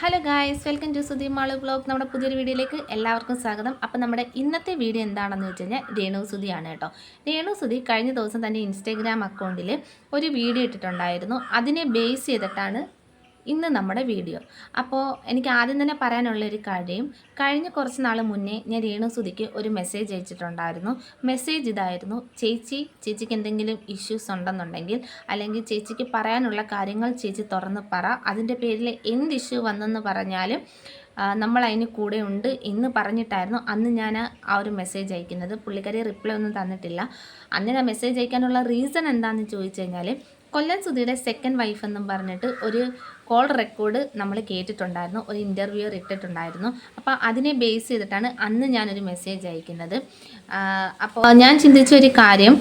Hello guys welcome to Sudheer Mal blog നമ്മുടെ പുതിയൊരു വീഡിയോയിലേക്ക് എല്ലാവർക്കും സ്വാഗതം. അപ്പം നമ്മുടെ ഇന്നത്തെ വീഡിയോ എന്താണെന്ന് വെച്ച് കഴിഞ്ഞാൽ രേണു സുധിയാണ് കേട്ടോ. രേണു സുധി കഴിഞ്ഞ ദിവസം തന്റെ ഇൻസ്റ്റാഗ്രാം അക്കൗണ്ടിൽ ഒരു വീഡിയോ ഇട്ടിട്ടുണ്ടായിരുന്നു. അതിനെ ബേസ് ചെയ്തിട്ടാണ് ഇന്ന് നമ്മുടെ വീഡിയോ. അപ്പോൾ എനിക്ക് ആദ്യം തന്നെ പറയാനുള്ള ഒരു കാര്യം. കഴിഞ്ഞ കുറച്ച് നാൾ മുന്നേ ഞാൻ രേണു സുധിക്ക് ഒരു മെസ്സേജ് അയച്ചിട്ടുണ്ടായിരുന്നു. മെസ്സേജ് ഇതായിരുന്നു ചേച്ചി ചേച്ചിക്ക് എന്തെങ്കിലും ഇഷ്യൂസ് ഉണ്ടെന്നുണ്ടെങ്കിൽ അല്ലെങ്കിൽ ചേച്ചിക്ക് പറയാനുള്ള കാര്യങ്ങൾ ചേച്ചി തുറന്ന് പറ. അതിന്റെ പേരിൽ എന്ത് ഇഷ്യൂ വന്നെന്ന് പറഞ്ഞാലും നമ്മൾ അതിന് കൂടെ ഉണ്ട് എന്ന് പറഞ്ഞിട്ടായിരുന്നു അന്ന് ഞാൻ ആ ഒരു മെസ്സേജ് അയക്കുന്നത്. പുള്ളിക്കാരി റിപ്ലൈ ഒന്നും തന്നിട്ടില്ല. അന്ന് ഞാൻ മെസ്സേജ് അയക്കാനുള്ള റീസൺ എന്താണെന്ന് ചോദിച്ചു കഴിഞ്ഞാൽ കൊല്ലം സുധിയുടെ സെക്കൻഡ് വൈഫ് എന്നും പറഞ്ഞിട്ട് ഒരു കോൾ റെക്കോർഡ് നമ്മൾ കേട്ടിട്ടുണ്ടായിരുന്നു ഒരു ഇന്റർവ്യൂ ഇട്ടിട്ടുണ്ടായിരുന്നു. അപ്പോൾ അതിനെ ബേസ് ചെയ്തിട്ടാണ് അന്ന് ഞാനൊരു മെസ്സേജ് അയക്കുന്നത്. അപ്പോൾ ഞാൻ ചിന്തിച്ച ഒരു കാര്യം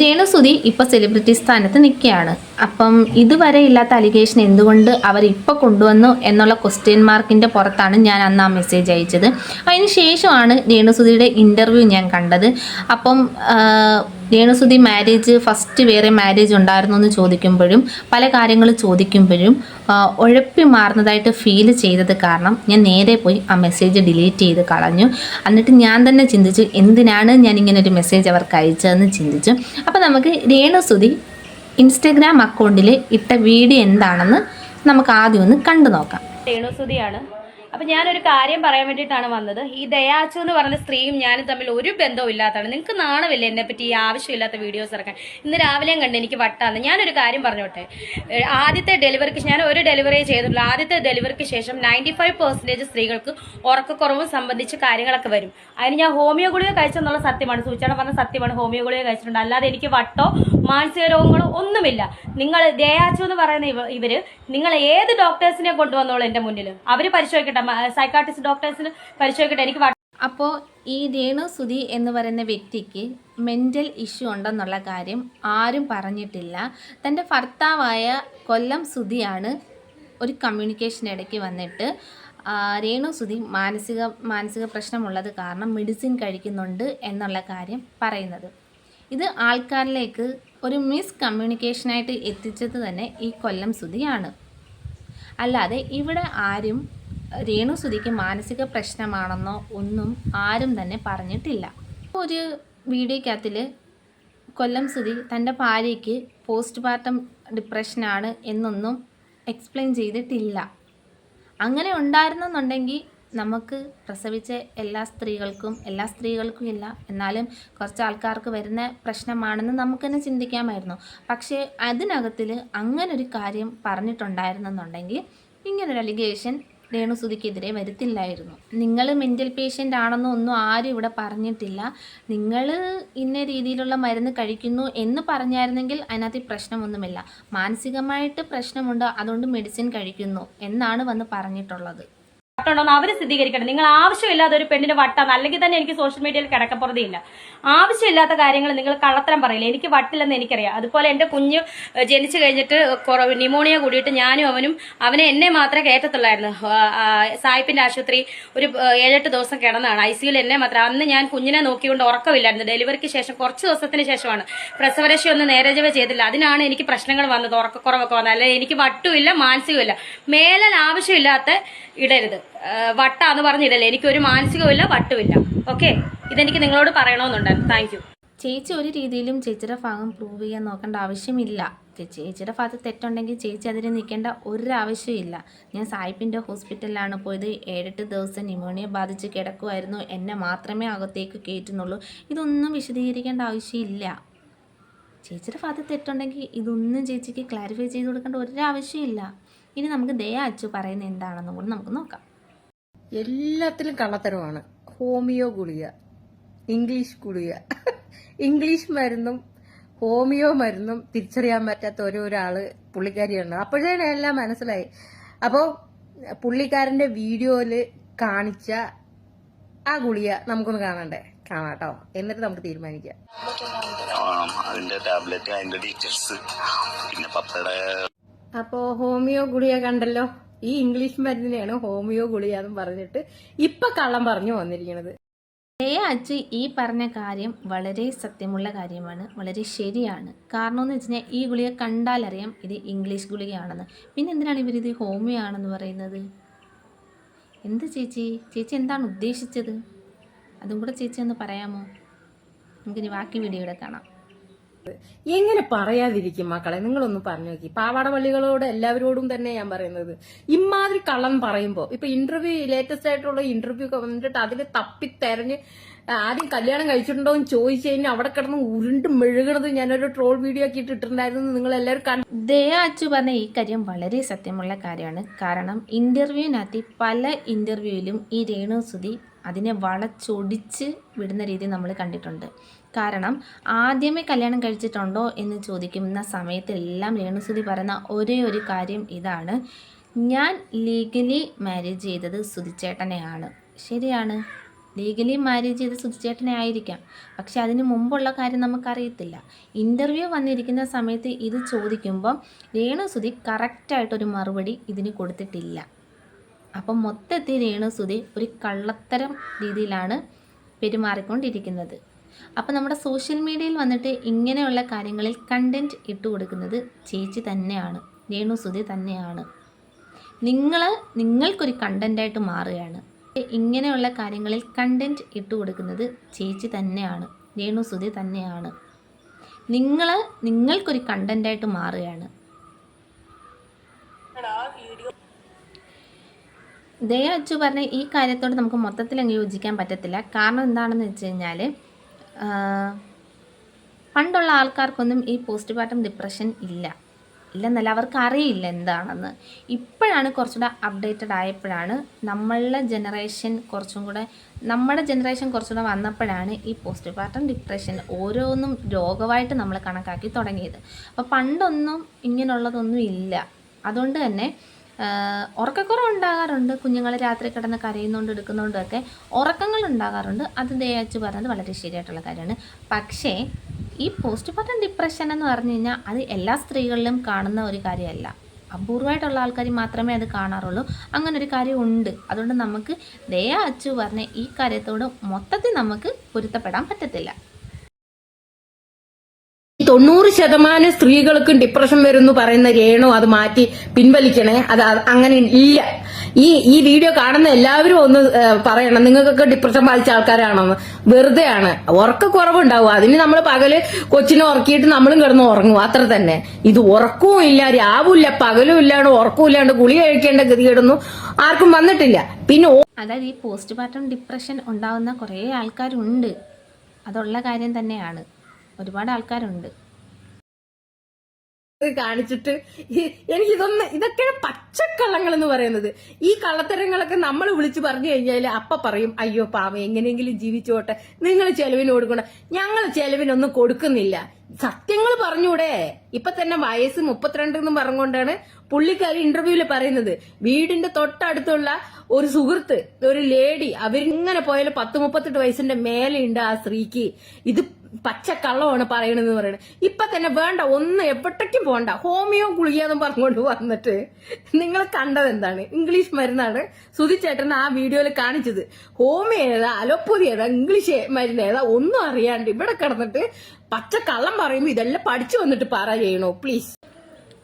രേണു സുധി ഇപ്പോൾ സെലിബ്രിറ്റി സ്ഥാനത്ത് നിൽക്കുകയാണ്. അപ്പം ഇതുവരെ ഇല്ലാത്ത അലിഗേഷൻ എന്തുകൊണ്ട് അവർ ഇപ്പോൾ കൊണ്ടുവന്നു എന്നുള്ള ക്വസ്റ്റ്യൻ മാർക്കിന്റെ പുറത്താണ് ഞാൻ അന്ന് ആ മെസ്സേജ് അയച്ചത്. അതിന് ശേഷമാണ് രേണുസുധിയുടെ ഇന്റർവ്യൂ ഞാൻ കണ്ടത്. അപ്പം രേണുസുതി മാരേജ് ഫസ്റ്റ് വേറെ മാരേജ് ഉണ്ടായിരുന്നു എന്ന് ചോദിക്കുമ്പോഴും പല കാര്യങ്ങൾ ചോദിക്കുമ്പോഴും ഉഴപ്പി മാറുന്നതായിട്ട് ഫീൽ ചെയ്തത് കാരണം ഞാൻ നേരെ പോയി ആ മെസ്സേജ് ഡിലീറ്റ് ചെയ്ത് കളഞ്ഞു. എന്നിട്ട് ഞാൻ തന്നെ ചിന്തിച്ചു എന്തിനാണ് ഞാൻ ഇങ്ങനെ ഒരു മെസ്സേജ് അവർക്ക് അയച്ചതെന്ന് ചിന്തിച്ചു. അപ്പോൾ നമുക്ക് രേണുസുതി ഇൻസ്റ്റഗ്രാം അക്കൗണ്ടിൽ ഇട്ട വീഡിയോ എന്താണെന്ന് നമുക്ക് ആദ്യം ഒന്ന് കണ്ടു നോക്കാം. രേണുസുതിയാണ് അപ്പൊ ഞാനൊരു കാര്യം പറയാൻ വേണ്ടിയിട്ടാണ് വന്നത്. ഈ ദയാച്ചു എന്ന് പറഞ്ഞ സ്ത്രീയും ഞാനും തമ്മിൽ ഒരു ബന്ധവും ഇല്ലാത്തതാണ് നിങ്ങൾക്ക് നാണമില്ല എന്നെ പറ്റി ഈ ആവശ്യമില്ലാത്ത വീഡിയോസ് ഇറക്കാൻ? ഇന്ന് രാവിലെയും കണ്ട് എനിക്ക് വട്ടാന്ന്. ഞാനൊരു കാര്യം പറഞ്ഞോട്ടെ. ആദ്യത്തെ ഡെലിവറിക്ക് ഞാൻ ഒരു ഡെലിവറി ചെയ്തിട്ടുള്ളൂ ആദ്യത്തെ ഡെലിവറിക്ക് ശേഷം നയന്റി സ്ത്രീകൾക്ക് ഉറക്കക്കുറവും സംബന്ധിച്ച് കാര്യങ്ങളൊക്കെ വരും. അതിന് ഞാൻ ഹോമിയോ ഗുളിക കഴിച്ചെന്നുള്ള സത്യമാണ്. സൂചന പറഞ്ഞ സത്യമാണ്. ഹോമിയോ ഗുളിക കഴിച്ചിട്ടുണ്ട്. അല്ലാതെ എനിക്ക് വട്ടോ മാനസിക രോഗങ്ങളോ ഒന്നുമില്ല. നിങ്ങൾ ദയാച്ചു എന്ന് പറയുന്ന ഇവ- ഇവർ നിങ്ങൾ ഏത് ഡോക്ടേഴ്സിനെ കൊണ്ടുവന്നോളൂ എന്റെ മുന്നിൽ അവർ പരിശോധിക്കട്ടെ സൈക്കാട്രിസ്റ്റ് ഡോക്ടേഴ്സിന് പരിശോധിക്കട്ടെ എനിക്ക് അപ്പോൾ ഈ രേണു സുധി എന്ന് പറയുന്ന വ്യക്തിക്ക് മെന്റൽ ഇഷ്യൂ ഉണ്ടെന്നുള്ള കാര്യം ആരും പറഞ്ഞിട്ടില്ല. തന്റെ ഭർത്താവായ കൊല്ലം സുധിയാണ് ഒരു കമ്മ്യൂണിക്കേഷൻ ഇടയ്ക്ക് വന്നിട്ട് രേണു സുധി മാനസിക മാനസിക പ്രശ്നമുള്ളത് കാരണം മെഡിസിൻ കഴിക്കുന്നുണ്ട് എന്നുള്ള കാര്യം പറയുന്നത്. ഇത് ആൾക്കാരിലേക്ക് ഒരു മിസ് കമ്മ്യൂണിക്കേഷനായിട്ട് എത്തിച്ചത് തന്നെ ഈ കൊല്ലം സുധിയാണ്. അല്ലാതെ ഇവിടെ ആരും രേണു സുധിക്ക് മാനസിക പ്രശ്നമാണെന്നോ ഒന്നും ആരും തന്നെ പറഞ്ഞിട്ടില്ല. ഒരു വീഡിയോക്കകത്തിൽ കൊല്ലം സുധി തന്റെ ഭാര്യയ്ക്ക് പോസ്റ്റ് പാർട്ടം ഡിപ്രഷനാണ് എന്നൊന്നും എക്സ്പ്ലെയിൻ ചെയ്തിട്ടില്ല. അങ്ങനെ ഉണ്ടായിരുന്നെന്നുണ്ടെങ്കിൽ നമുക്ക് പ്രസവിച്ച എല്ലാ സ്ത്രീകൾക്കും എല്ലാ സ്ത്രീകൾക്കും ഇല്ല. എന്നാലും കുറച്ച് ആൾക്കാർക്ക് വരുന്ന പ്രശ്നമാണെന്ന് നമുക്ക് തന്നെ ചിന്തിക്കാമായിരുന്നു. പക്ഷേ അതിനകത്തിൽ അങ്ങനൊരു കാര്യം പറഞ്ഞിട്ടുണ്ടായിരുന്നെന്നുണ്ടെങ്കിൽ ഇങ്ങനൊരു അലിഗേഷൻ രേണുസുതിക്കെതിരെ വരുത്തില്ലായിരുന്നു. നിങ്ങൾ മെന്റൽ പേഷ്യന്റ് ആണെന്നോ ഒന്നും ആരും ഇവിടെ പറഞ്ഞിട്ടില്ല. നിങ്ങൾ ഇന്ന രീതിയിലുള്ള മരുന്ന് കഴിക്കുന്നു എന്ന് പറഞ്ഞായിരുന്നെങ്കിൽ അതിനകത്ത് പ്രശ്നമൊന്നുമില്ല. മാനസികമായിട്ട് പ്രശ്നമുണ്ട് അതുകൊണ്ട് മെഡിസിൻ കഴിക്കുന്നു എന്നാണ് വന്ന് പറഞ്ഞിട്ടുള്ളത്. വട്ടുണ്ടോന്ന് അവർ സ്ഥിരീകരിക്കണം നിങ്ങൾ ആവശ്യമില്ലാത്ത ഒരു പെണ്ണിന് വട്ടം അല്ലെങ്കിൽ തന്നെ എനിക്ക് സോഷ്യൽ മീഡിയയിൽ കിടക്കപ്പുറതിയില്ല. ആവശ്യമില്ലാത്ത കാര്യങ്ങൾ നിങ്ങൾ കള്ളത്തരം പറയില്ല? എനിക്ക് വട്ടില്ലെന്ന് എനിക്കറിയാം. അതുപോലെ എന്റെ കുഞ്ഞ് ജനിച്ചു കഴിഞ്ഞിട്ട് കുറവ് ന്യൂമോണിയ കൂടിയിട്ട് ഞാനും അവനും അവനെ എന്നെ മാത്രമേ കയറ്റത്തുള്ളായിരുന്നു. സായിപ്പിന്റെ ആശുപത്രി ഒരു ഏഴെട്ട് ദിവസം കിടന്നാണ് ഐ സിയുൽ എന്നെ മാത്രം. അന്ന് ഞാൻ കുഞ്ഞിനെ നോക്കിക്കൊണ്ട് ഉറക്കമില്ലായിരുന്നു. ഡെലിവറിക്ക് ശേഷം കുറച്ച് ദിവസത്തിന് ശേഷമാണ്. പ്രസവരക്ഷ ഒന്നും നേരജവ ചെയ്തില്ല. അതിനാണ് എനിക്ക് പ്രശ്നങ്ങൾ വന്നത് ഉറക്കക്കുറവൊക്കെ വന്നത്. അല്ലെങ്കിൽ എനിക്ക് വട്ടുമില്ല മാനസികമില്ല മേലൽ ആവശ്യമില്ലാത്ത ഇടരുത്. വട്ടാന്ന് പറഞ്ഞില്ലല്ലേ എനിക്ക് ഒരു മാനസികമില്ല വട്ടുമില്ല. ഓക്കെ ഇതെനിക്ക് നിങ്ങളോട് പറയണമെന്നുണ്ടായിരുന്നു താങ്ക് യു ചേച്ചി ഒരു രീതിയിലും ചേച്ചിയുടെ ഭാഗം പ്രൂവ് ചെയ്യാൻ നോക്കേണ്ട ആവശ്യമില്ല. ചേച്ചി ചേച്ചിയുടെ ഭാഗത്ത് തെറ്റുണ്ടെങ്കിൽ ചേച്ചി അതിന് നിൽക്കേണ്ട ഒരാവശ്യമില്ല ഞാൻ സായിപ്പിന്റെ ഹോസ്പിറ്റലിലാണ് പോയത്. ഏഴെട്ട് ദിവസം ന്യൂമോണിയ ബാധിച്ച് കിടക്കുമായിരുന്നു എന്നെ മാത്രമേ അകത്തേക്ക് കയറ്റുന്നുള്ളൂ. ഇതൊന്നും വിശദീകരിക്കേണ്ട ആവശ്യമില്ല. ചേച്ചിയുടെ ഭാഗത്ത് തെറ്റുണ്ടെങ്കിൽ ഇതൊന്നും ചേച്ചിക്ക് ക്ലാരിഫൈ ചെയ്ത് കൊടുക്കേണ്ട ഒരാവശ്യമില്ല. ഇനി നമുക്ക് ദയ അച്ചു പറയുന്നത് എന്താണെന്നും കൂടി നമുക്ക് നോക്കാം. എല്ലാത്തിലും കള്ളത്തരമാണ്. ഹോമിയോ ഗുളിക. ഇംഗ്ലീഷ് ഗുളിക. ഇംഗ്ലീഷ് മരുന്നും ഹോമിയോ മരുന്നും തിരിച്ചറിയാൻ പറ്റാത്ത ഓരോരാൾ പുള്ളിക്കാരിയുണ്ട്. അപ്പോഴേ എല്ലാം മനസ്സിലായി. അപ്പോ പുള്ളിക്കാരന്റെ വീഡിയോയിൽ കാണിച്ച ആ ഗുളിക നമുക്കൊന്ന് കാണണ്ടേ? കാണാട്ടോ. എന്നിട്ട് നമുക്ക് തീരുമാനിക്കാം. ആം, അതിന്റെ ടാബ്ലറ്റ് അതിന്റെ ഡീറ്റെയിൽസ് പിന്നെ പപ്പയുടെ അപ്പോ ഹോമിയോ ഗുളിക കണ്ടല്ലോ? ഈ ഇംഗ്ലീഷ് മരുന്നിനെയാണ് ഹോമിയോ ഗുളിക പറഞ്ഞിട്ട് ഇപ്പൊ കള്ളം പറഞ്ഞു വന്നിരിക്കുന്നത് ദയ അച്ചു ഈ പറഞ്ഞ കാര്യം വളരെ സത്യമുള്ള കാര്യമാണ് വളരെ ശരിയാണ്. കാരണം എന്ന് വെച്ച് കഴിഞ്ഞാൽ ഈ ഗുളിക കണ്ടാലറിയാം ഇത് ഇംഗ്ലീഷ് ഗുളികയാണെന്ന്. പിന്നെ എന്തിനാണ് ഇവരിത് ഹോമിയോ ആണെന്ന് പറയുന്നത്? എന്ത് ചേച്ചി? ചേച്ചി എന്താണ് ഉദ്ദേശിച്ചത്? അതും കൂടെ ചേച്ചി ഒന്ന് പറയാമോ? നമുക്കിനി ബാക്കി വീഡിയോയുടെ കാണാം. എങ്ങനെ പറയാതിരിക്കും മക്കളെ? നിങ്ങളൊന്ന് പറഞ്ഞു നോക്കി. പാവാട പള്ളികളോട് എല്ലാവരോടും തന്നെ ഞാൻ പറയുന്നത്. ഇമാതിരി കള്ളം പറയുമ്പോ ഇപ്പൊ ഇന്റർവ്യൂ ലേറ്റസ്റ്റ് ആയിട്ടുള്ള ഇന്റർവ്യൂ ഒക്കെ വന്നിട്ട് അതിൽ തപ്പി തെരഞ്ഞ് ആദ്യം കല്യാണം കഴിച്ചിട്ടുണ്ടോ എന്ന് ചോദിച്ചു കഴിഞ്ഞാൽ അവിടെ കിടന്ന് ഉരുണ്ട് മെഴുകണത് ഞാനൊരു ട്രോൾ വീഡിയോ ആക്കി ഇട്ടിട്ടുണ്ടായിരുന്നു നിങ്ങൾ എല്ലാവരും കണ്ടു ദയ അച്ചു പറഞ്ഞ ഈ കാര്യം വളരെ സത്യമുള്ള കാര്യമാണ്. കാരണം ഇന്റർവ്യൂവിനകത്ത് പല ഇന്റർവ്യൂവിലും ഈ രേണു സുധി അതിനെ വളച്ചൊടിച്ച് വിടുന്ന രീതി നമ്മൾ കണ്ടിട്ടുണ്ട്. കാരണം ആദ്യമേ കല്യാണം കഴിച്ചിട്ടുണ്ടോ എന്ന് ചോദിക്കുന്ന സമയത്തെല്ലാം രേണുസുതി പറയുന്ന ഒരേ ഒരു കാര്യം ഇതാണ്. ഞാൻ ലീഗലി മാരേജ് ചെയ്തത് സുധിച്ചേട്ടനെയാണ് ശരിയാണ്. ലീഗലി മാരേജ് ചെയ്ത് സുധിച്ചേട്ടനെ ആയിരിക്കാം. പക്ഷെ അതിന് മുമ്പുള്ള കാര്യം നമുക്കറിയത്തില്ല. ഇന്റർവ്യൂ വന്നിരിക്കുന്ന സമയത്ത് ഇത് ചോദിക്കുമ്പം രേണുസുതി കറക്റ്റായിട്ടൊരു മറുപടി ഇതിന് കൊടുത്തിട്ടില്ല. അപ്പം മൊത്തത്തിൽ രേണുസുതി ഒരു കള്ളത്തരം രീതിയിലാണ് പെരുമാറിക്കൊണ്ടിരിക്കുന്നത്. അപ്പം നമ്മുടെ സോഷ്യൽ മീഡിയയിൽ വന്നിട്ട് ഇങ്ങനെയുള്ള കാര്യങ്ങളിൽ കണ്ടന്റ് ഇട്ട് കൊടുക്കുന്നത് ചേച്ചി തന്നെയാണ് രേണു സുധി തന്നെയാണ്. നിങ്ങൾ നിങ്ങൾക്കൊരു കണ്ടന്റായിട്ട് മാറുകയാണ്. ഇങ്ങനെയുള്ള കാര്യങ്ങളിൽ കണ്ടന്റ് ഇട്ട് കൊടുക്കുന്നത് ചേച്ചി തന്നെയാണ് രേണു സുധി തന്നെയാണ്. നിങ്ങൾ നിങ്ങൾക്കൊരു കണ്ടന്റായിട്ട് മാറുകയാണ്. ദയ അച്ചു പറഞ്ഞ ഈ കാര്യത്തോട് നമുക്ക് മൊത്തത്തിൽ അങ്ങ് യോജിക്കാൻ പറ്റത്തില്ല. കാരണം എന്താണെന്ന് വെച്ച് കഴിഞ്ഞാൽ പണ്ടുള്ള ആൾക്കാർക്കൊന്നും ഈ പോസ്റ്റ് പാർട്ടം ഡിപ്രഷൻ ഇല്ല. ഇല്ലെന്നല്ല അവർക്ക് അറിയില്ല എന്താണെന്ന്. ഇപ്പോഴാണ് കുറച്ചുകൂടെ അപ്ഡേറ്റഡ് ആയപ്പോഴാണ് നമ്മളുടെ ജനറേഷൻ കുറച്ചും കൂടെ നമ്മുടെ ജനറേഷൻ കുറച്ചുകൂടെ വന്നപ്പോഴാണ് ഈ പോസ്റ്റ് പാർട്ടം ഡിപ്രഷൻ ഓരോന്നും രോഗമായിട്ട് നമ്മൾ കണക്കാക്കി തുടങ്ങിയത്. അപ്പോൾ പണ്ടൊന്നും ഇങ്ങനെയുള്ളതൊന്നും ഇല്ല. അതുകൊണ്ട് തന്നെ ഉറക്കക്കുറവ് ഉണ്ടാകാറുണ്ട് കുഞ്ഞുങ്ങൾ രാത്രി കിടന്ന് കരയുന്നതുകൊണ്ട് എടുക്കുന്നതുകൊണ്ടൊക്കെ ഉറക്കങ്ങൾ ഉണ്ടാകാറുണ്ട് അത് ദയാച്ച് പറഞ്ഞത് വളരെ ശരിയായിട്ടുള്ള കാര്യമാണ്. പക്ഷേ ഈ പോസ്റ്റ് പാർട്ടം ഡിപ്രഷൻ എന്ന് പറഞ്ഞു കഴിഞ്ഞാൽ അത് എല്ലാ സ്ത്രീകളിലും കാണുന്ന ഒരു കാര്യമല്ല. അപൂർവമായിട്ടുള്ള ആൾക്കാർ മാത്രമേ അത് കാണാറുള്ളൂ. അങ്ങനെ ഒരു കാര്യം ഉണ്ട് അതുകൊണ്ട് നമുക്ക് ദയ അച്ചു പറഞ്ഞ ഈ കാര്യത്തോട് മൊത്തത്തിൽ നമുക്ക് പൊരുത്തപ്പെടാൻ പറ്റത്തില്ല. തൊണ്ണൂറ് ശതമാനം സ്ത്രീകൾക്കും ഡിപ്രഷൻ വരുന്നു പറയുന്ന രേണു അത് മാറ്റി പിൻവലിക്കണേ. അത് അങ്ങനെ ഇല്ല. ഈ ഈ വീഡിയോ കാണുന്ന എല്ലാവരും ഒന്ന് പറയണം. നിങ്ങൾക്കൊക്കെ ഡിപ്രഷൻ ബാധിച്ച ആൾക്കാരാണോ വെറുതെയാണ്. ഉറക്ക കുറവുണ്ടാവും. അതിന് നമ്മൾ പകൽ കൊച്ചിനെ ഉറക്കിയിട്ട് നമ്മളും കിടന്ന് ഉറങ്ങും. അത്ര തന്നെ. ഇത് ഉറക്കവും ഇല്ല രാവുമില്ല പകലും ഇല്ലാണ്ട് ഉറക്കവും ഇല്ലാണ്ട് ഗുളി കഴിക്കേണ്ട ഗതികേടൊന്നും ആർക്കും വന്നിട്ടില്ല. പിന്നെ അതായത് ഈ പോസ്റ്റ് പാർട്ടം ഡിപ്രഷൻ ഉണ്ടാവുന്ന കുറേ ആൾക്കാരുണ്ട്. അതുള്ള കാര്യം തന്നെയാണ്. ഒരുപാട് ആൾക്കാരുണ്ട്. കാണിച്ചിട്ട് എനിക്ക് ഇതൊന്ന് ഇതൊക്കെയാണ് പച്ചക്കള്ളങ്ങൾ എന്ന് പറയുന്നത്. ഈ കള്ളത്തരങ്ങളൊക്കെ നമ്മൾ വിളിച്ചു പറഞ്ഞു കഴിഞ്ഞാൽ അപ്പ പറയും അയ്യോ പാവം എങ്ങനെയെങ്കിലും ജീവിച്ചോട്ടെ. നിങ്ങൾ ചെലവിന് കൊടുക്കണം ഞങ്ങൾ ചെലവിനൊന്നും കൊടുക്കുന്നില്ല. സത്യങ്ങൾ പറഞ്ഞൂടെ. ഇപ്പൊ തന്നെ വയസ്സ് മുപ്പത്തിരണ്ട് എന്ന് പറഞ്ഞുകൊണ്ടാണ് പുള്ളിക്കാരി ഇന്റർവ്യൂവിൽ പറയുന്നത്. വീടിന്റെ തൊട്ടടുത്തുള്ള ഒരു സുഹൃത്ത് ഒരു ലേഡി അവരിങ്ങനെ പോയാലും പത്ത് മുപ്പത്തെട്ട് വയസ്സിന്റെ മേലെയുണ്ട് ആ സ്ത്രീക്ക്. ഇത് പച്ചക്കള്ളമാണ് പറയണെന്ന് പറയണത് ഇപ്പൊ തന്നെ വേണ്ട ഒന്ന് എവിടേക്കും പോണ്ട. ഹോമിയോ ഗുളികയെന്നും പറഞ്ഞുകൊണ്ട് വന്നിട്ട് നിങ്ങൾ കണ്ടത് എന്താണ്? ഇംഗ്ലീഷ് മരുന്നാണ് സുധിച്ചേട്ടൻ ആ വീഡിയോയിൽ കാണിച്ചത്. ഹോമിയോ ഏതാ അലോപ്പതി ഏതാ ഇംഗ്ലീഷ് മരുന്ന് ഏതാ ഒന്നും അറിയാണ്ട് ഇവിടെ കിടന്നിട്ട് പച്ചക്കള്ളം പറയുമ്പോ ഇതെല്ലാം പഠിച്ചു വന്നിട്ട് പറ ചെയ്യണോ പ്ലീസ്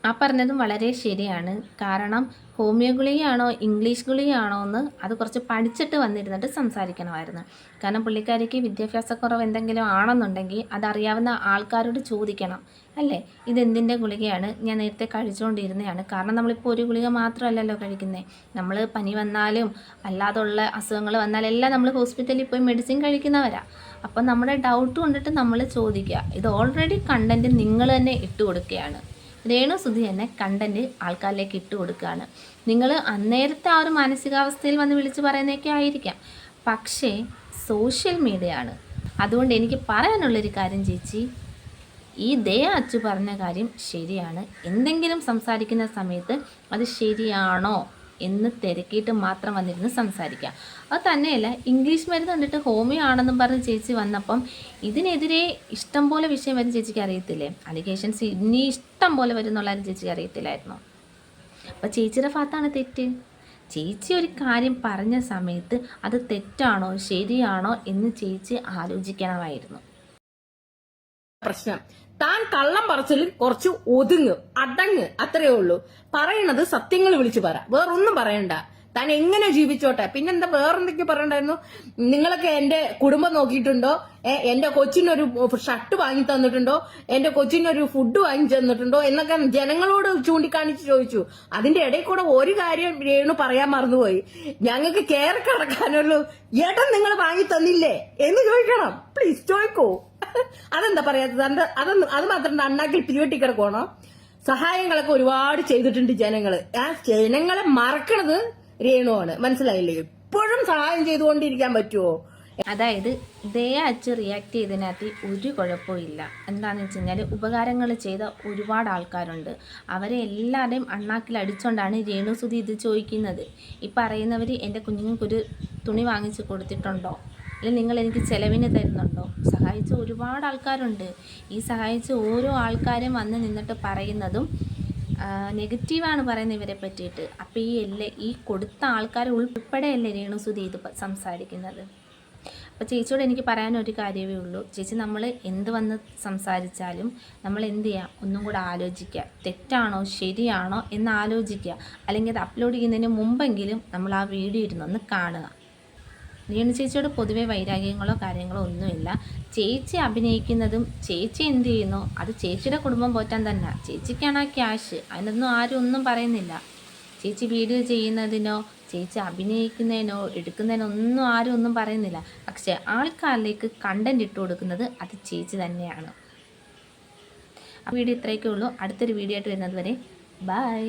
ആ പറഞ്ഞതും വളരെ ശരിയാണ്. കാരണം ഹോമിയോ ഗുളികയാണോ ഇംഗ്ലീഷ് ഗുളികയാണോ എന്ന് അത് കുറച്ച് പഠിച്ചിട്ട് വന്നിരുന്നിട്ട് സംസാരിക്കണമായിരുന്നു. കാരണം പുള്ളിക്കാരിക്ക് വിദ്യാഭ്യാസക്കുറവ് എന്തെങ്കിലും ആണെന്നുണ്ടെങ്കിൽ അതറിയാവുന്ന ആൾക്കാരോട് ചോദിക്കണം അല്ലേ? ഇതെന്തിന്റെ ഗുളികയാണ്? ഞാൻ നേരത്തെ കഴിച്ചുകൊണ്ടിരുന്നതാണ്. കാരണം നമ്മളിപ്പോൾ ഒരു ഗുളിക മാത്രമല്ലല്ലോ കഴിക്കുന്നത് നമ്മൾ പനി വന്നാലും അല്ലാതുള്ള അസുഖങ്ങൾ വന്നാലെല്ലാം നമ്മൾ ഹോസ്പിറ്റലിൽ പോയി മെഡിസിൻ കഴിക്കുന്നവരാ. അപ്പം നമ്മുടെ ഡൗട്ട് കൊണ്ടിട്ട് നമ്മൾ ചോദിക്കുക. ഇത് ഓൾറെഡി കണ്ടന്റ് നിങ്ങൾ തന്നെ ഇട്ട് കൊടുക്കുകയാണ് രേണു സുധി തന്നെ കണ്ടന്റ് ആൾക്കാരിലേക്ക് ഇട്ട് കൊടുക്കുകയാണ്. നിങ്ങൾ അന്നേരത്തെ ആ ഒരു മാനസികാവസ്ഥയിൽ വന്ന് വിളിച്ച് പറയുന്നതൊക്കെ ആയിരിക്കാം. പക്ഷേ സോഷ്യൽ മീഡിയ ആണ്. അതുകൊണ്ട് എനിക്ക് പറയാനുള്ളൊരു കാര്യം ചേച്ചി ഈ ദയ അച്ചു പറഞ്ഞ കാര്യം ശരിയാണ്. എന്തെങ്കിലും സംസാരിക്കുന്ന സമയത്ത് അത് ശരിയാണോ? എന്ന് തിരക്കിയിട്ട് മാത്രം വന്നിരുന്ന് സംസാരിക്കുക. അത് തന്നെയല്ല ഇംഗ്ലീഷ് മരുന്ന് കണ്ടിട്ട് ഹോമിയോ ആണെന്നും പറഞ്ഞ് ചേച്ചി വന്നപ്പം ഇതിനെതിരെ ഇഷ്ടം പോലെ വിഷയം വരും ചേച്ചിക്ക് അറിയത്തില്ലേ? അലിഗേഷൻസ് ഇനി ഇഷ്ടം പോലെ വരും എന്നുള്ള കാര്യം ചേച്ചിക്ക് അറിയത്തില്ലായിരുന്നു. അപ്പോൾ ചേച്ചിയുടെ ഭാഗത്താണ് തെറ്റ്. ചേച്ചി ഒരു കാര്യം പറഞ്ഞ സമയത്ത് അത് തെറ്റാണോ ശരിയാണോ എന്ന് ചേച്ചി ആലോചിക്കണമായിരുന്നു. പ്രശ്നം. താൻ കള്ളം പറച്ചിൽ കുറച്ച് ഒതുങ്ങ് അടങ്ങ് അത്രയേ ഉള്ളൂ. പറയണത് സത്യങ്ങൾ വിളിച്ചു പറ. വേറൊന്നും പറയണ്ട. താൻ എങ്ങനെ ജീവിച്ചോട്ടെ? പിന്നെന്താ വേറെന്തൊക്കെ പറയണ്ടായിരുന്നു? നിങ്ങളൊക്കെ എന്റെ കുടുംബം നോക്കിയിട്ടുണ്ടോ? എന്റെ കൊച്ചിനൊരു ഷർട്ട് വാങ്ങി തന്നിട്ടുണ്ടോ? എന്റെ കൊച്ചിനൊരു ഫുഡ് വാങ്ങി തന്നിട്ടുണ്ടോ? എന്നൊക്കെ ജനങ്ങളോട് ചൂണ്ടിക്കാണിച്ച് ചോദിച്ചു. അതിന്റെ ഇടയിൽ കൂടെ ഒരു കാര്യം രേണു പറയാൻ മറന്നുപോയി. ഞങ്ങൾക്ക് കയറി കിടക്കാനുള്ള ഏട്ടൻ നിങ്ങൾ വാങ്ങി തന്നില്ലേ? എന്ന് ചോദിക്കണം. പ്ലീസ് ചോദിക്കൂ. അതെന്താ പറയാത്തത്? അത് അത് മാത്രം അണ്ണാക്കിൽ പിരിവെട്ടി കിടക്കണോ സഹായങ്ങളൊക്കെ ഒരുപാട് ചെയ്തിട്ടുണ്ട് ജനങ്ങൾ. ആ ജനങ്ങളെ മറക്കണത് രേണുവാണ്. മനസ്സിലായില്ലേ? എപ്പോഴും സഹായം ചെയ്തുകൊണ്ടിരിക്കാൻ പറ്റുമോ അതായത് ദയ അച്ച് റിയാക്ട് ചെയ്തതിനകത്ത് ഒരു കുഴപ്പവും ഇല്ല. എന്താണെന്ന് വെച്ച് കഴിഞ്ഞാൽ ഉപകാരങ്ങൾ ചെയ്ത ഒരുപാട് ആൾക്കാരുണ്ട്. അവരെ എല്ലാവരെയും അണ്ണാക്കിൽ അടിച്ചുകൊണ്ടാണ് രേണുസുതി ഇത് ചോദിക്കുന്നത്. ഈ പറയുന്നവർ എന്റെ കുഞ്ഞുങ്ങൾക്കൊരു തുണി വാങ്ങിച്ച് കൊടുത്തിട്ടുണ്ടോ? അല്ലെങ്കിൽ നിങ്ങൾ എനിക്ക് ചിലവിന് തരുന്നുണ്ടോ? സഹായിച്ച ഒരുപാട് ആൾക്കാരുണ്ട്. ഈ സഹായിച്ച ഓരോ ആൾക്കാരും വന്ന് നിന്നിട്ട് പറയുന്നതും നെഗറ്റീവാണ് പറയുന്നത് ഇവരെ പറ്റിയിട്ട്. അപ്പോൾ ഈ എല്ലാ ഈ കൊടുത്ത ആൾക്കാർ ഉൾപ്പെടെയല്ലേ രേണുസുതി ഇത് സംസാരിക്കുന്നത്. അപ്പോൾ ചേച്ചിയോട് എനിക്ക് പറയാൻ ഒരു കാര്യമേ ഉള്ളൂ. ചേച്ചി നമ്മൾ എന്ത് വന്ന് സംസാരിച്ചാലും നമ്മൾ എന്ത് ചെയ്യാം? ഒന്നും കൂടെ ആലോചിക്കുക. തെറ്റാണോ? ശരിയാണോ? എന്ന് ആലോചിക്കുക. അല്ലെങ്കിൽ അത് അപ്ലോഡ് ചെയ്യുന്നതിന് മുമ്പെങ്കിലും നമ്മൾ ആ വീഡിയോ ഇരുന്നൊന്ന് കാണുക. രേണു ചേച്ചിയോട് പൊതുവെ വൈരാഗ്യങ്ങളോ കാര്യങ്ങളോ ഒന്നുമില്ല. ചേച്ചി അഭിനയിക്കുന്നതും ചേച്ചി എന്ത് ചെയ്യുന്നു? അത് ചേച്ചിയുടെ കുടുംബം പോറ്റാൻ തന്നെ. ചേച്ചിക്കാണ് ആ ക്യാഷ്. അതിനൊന്നും ആരും ഒന്നും പറയുന്നില്ല. ചേച്ചി വീഡിയോ ചെയ്യുന്നതിനോ ചേച്ചി അഭിനയിക്കുന്നതിനോ എടുക്കുന്നതിനോ ഒന്നും ആരും ഒന്നും പറയുന്നില്ല. പക്ഷേ ആൾക്കാരിലേക്ക് കണ്ടന്റ് ഇട്ട് കൊടുക്കുന്നത് അത് ചേച്ചി തന്നെയാണ്. വീഡിയോ ഇത്രയൊക്കെ ഉള്ളൂ. അടുത്തൊരു വീഡിയോ ആയിട്ട് വരുന്നത് വരെ. ബൈ